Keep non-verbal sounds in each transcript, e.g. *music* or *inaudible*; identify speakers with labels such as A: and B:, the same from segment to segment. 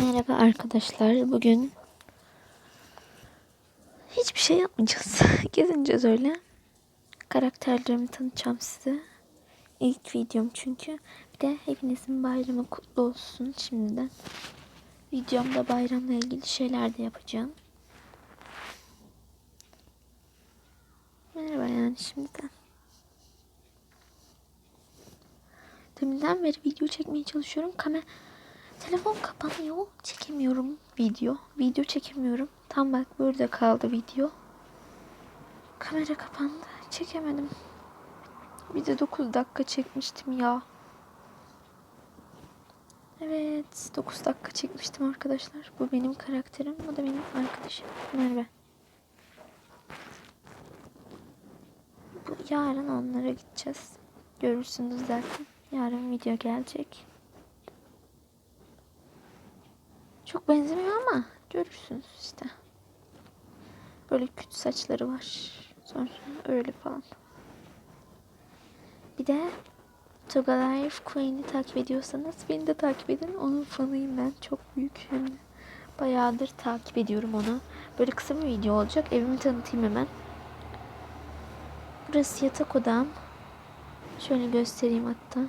A: Merhaba arkadaşlar. Bugün hiçbir şey yapmayacağız. *laughs* Gezineceğiz öyle. Karakterlerimi tanıtacağım size. İlk videom çünkü. Bir de hepinizin bayramı kutlu olsun şimdiden. Videomda bayramla ilgili şeyler de yapacağım. Merhaba yani şimdiden. Deminden beri video çekmeye çalışıyorum. Kamera Telefon kapanıyor. Çekemiyorum video. Video çekemiyorum. Tam bak burada kaldı video. Kamera kapandı. Çekemedim. Bir de 9 dakika çekmiştim ya. Evet 9 dakika çekmiştim arkadaşlar. Bu benim karakterim. Bu da benim arkadaşım. Merve. Yarın onlara gideceğiz. Görürsünüz zaten. Yarın video gelecek. Çok benzemiyor ama görürsünız işte. Böyle küt saçları var. Sonra öyle falan. Bir de Toga Life Queen'i takip ediyorsanız beni de takip edin. Onun fanıyım ben. Çok büyük hem de. Bayağıdır takip ediyorum onu. Böyle kısa bir video olacak. Evimi tanıtayım hemen. Burası yatak odam. Şöyle göstereyim hatta.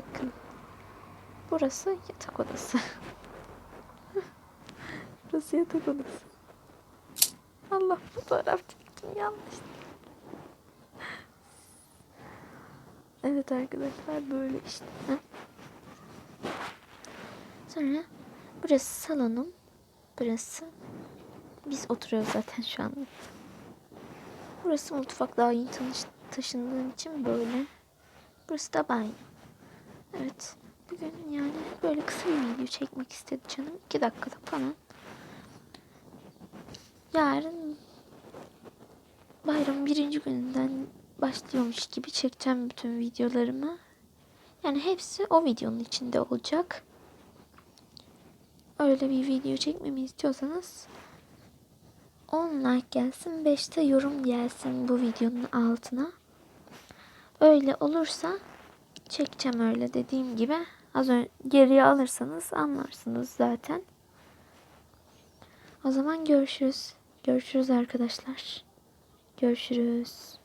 A: Bakın. Burası yatak odası. *laughs* Burası yatak odası. Allah fotoğraf çektim yanlış. Evet arkadaşlar böyle işte. Heh. Sonra burası salonum. Burası biz oturuyoruz zaten şu anda. Burası mutfak daha yeni taşındığım için böyle. Burası da banyo. Evet. Bugün yani böyle kısa bir video çekmek istedi canım. 2 dakikada falan. Yarın bayramın birinci gününden başlıyormuş gibi çekeceğim bütün videolarımı. Yani hepsi o videonun içinde olacak. Öyle bir video çekmemi istiyorsanız 10 like gelsin 5 de yorum gelsin bu videonun altına. Öyle olursa çekeceğim öyle dediğim gibi. Az önce geriye alırsanız anlarsınız zaten. O zaman görüşürüz. Görüşürüz arkadaşlar. Görüşürüz.